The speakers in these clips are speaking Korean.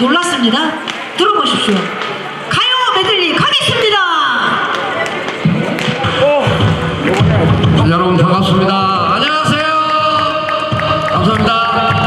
놀랐습니다. 들어보십시오. 가요 메들리 가겠습니다. 어. 여러분 반갑습니다. 안녕하세요. 감사합니다.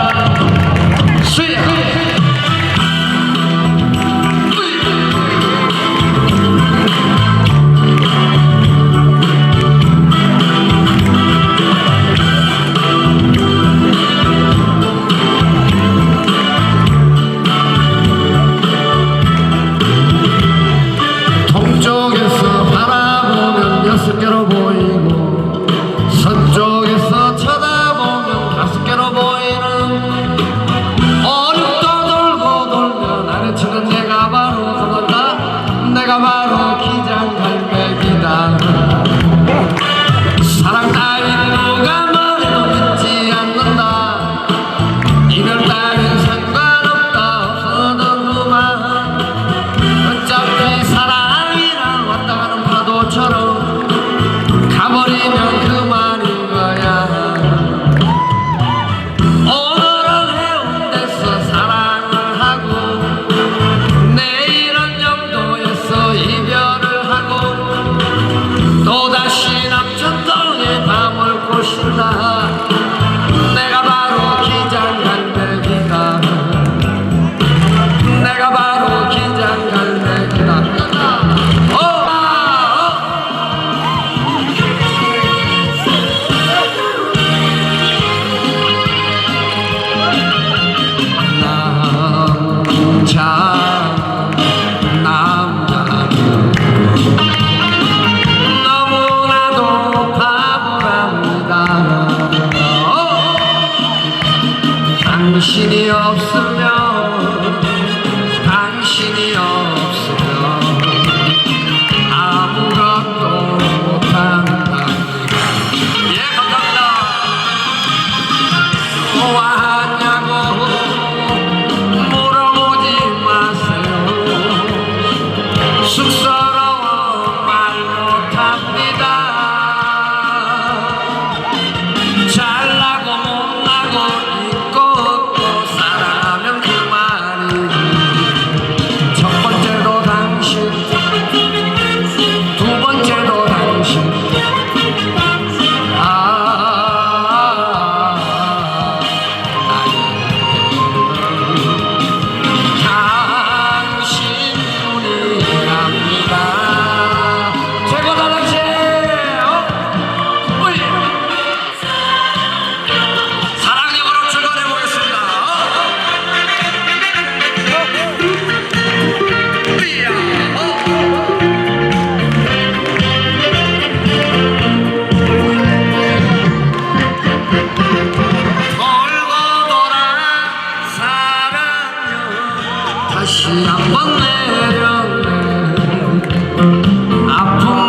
다시 한번 내려 아픔